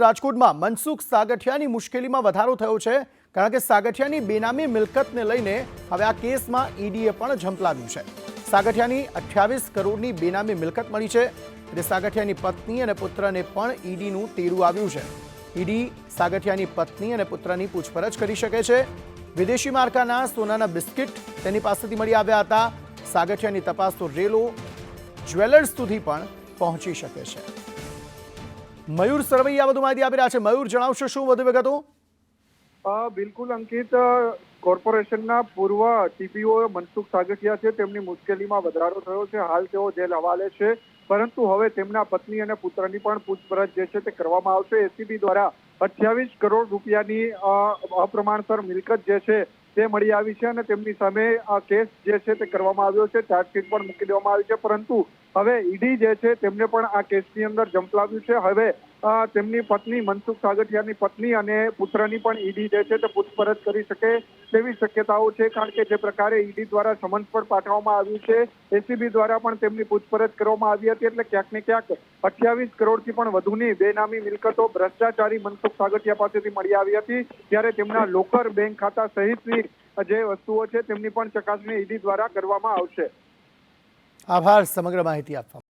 રાજકોટમાં મનસુખ સાગઠિયાની મુશ્કેલીમાં વધારો થયો છે, કારણ કે સાગઠિયાની બેનામી મિલકતને લઈને હવે આ કેસમાં ઈડીએ પણ ઝંપલાવ્યું છે. સાગઠિયાની અઠ્યાવીસ કરોડની બેનામી મિલકત મળી છે, એટલે સાગઠિયાની પત્ની અને પુત્રને પણ ઈડીનું તેડું આવ્યું છે. ઈડી સાગઠિયાની પત્ની અને પુત્રની પૂછપરછ કરી શકે છે. વિદેશી માર્કાના સોનાના બિસ્કિટ તેની પાસેથી મળી આવ્યા હતા. સાગઠિયાની તપાસ તો રેલો જ્વેલર્સ સુધી પણ પહોંચી શકે છે. મયુર સરવૈયા વધુ માહિતી આપી રહ્યા છે. મયુર, જણાવશો શું વધુ વિગતો? બિલકુલ અંકિત કોર્પોરેશનના પૂર્વ ટીપીઓ મનસુખ સાગઠિયા છે. તેમની મુશ્કેલીમાં વધારો થયો છે. હાલ તેઓ જેલ હવાલે છે. પરંતુ હવે તેમના પત્ની અને પુત્રની પણ પૂછપરછ જે છે તે કરવામાં આવશે. એસીબી દ્વારા અઠ્યાવીસ કરોડ રૂપિયાની અપ્રમાણસર મિલકત જે છે તે મળી આવી છે અને તેમની સામે આ કેસ જે છે તે કરવામાં આવ્યો છે. ચાર્જશીટ પણ મૂકી દેવામાં આવી છે. પરંતુ હવે ઈડી જે છે તેમને પણ આ કેસની અંદર ઝંપલાવ્યું છે. હવે તેમની પત્ની મનસુખ સાગઠિયાની પત્ની અને પુત્રની પણ ઈડી જે છે તે પૂછપરછ કરી શકે તેવી શક્યતાઓ છે, કારણ કે જે પ્રકારે ઈડી દ્વારા સમન્સ પણ પાઠવવામાં આવ્યું છે. એસીબી દ્વારા પણ તેમની પૂછપરછ કરવામાં આવી હતી એટલે ક્યાંક ને ક્યાંક અઠ્યાવીસ કરોડથી પણ વધુની બેનામી મિલકતો ભ્રષ્ટાચારી મનસુખ સાગઠિયા પાસેથી મળી આવી હતી ત્યારે તેમના લોકર બેંક ખાતા સહિતની જે વસ્તુઓ છે તેમની પણ ચકાસણી ઈડી દ્વારા કરવામાં આવશે. આભાર સમગ્ર માહિતી આપવા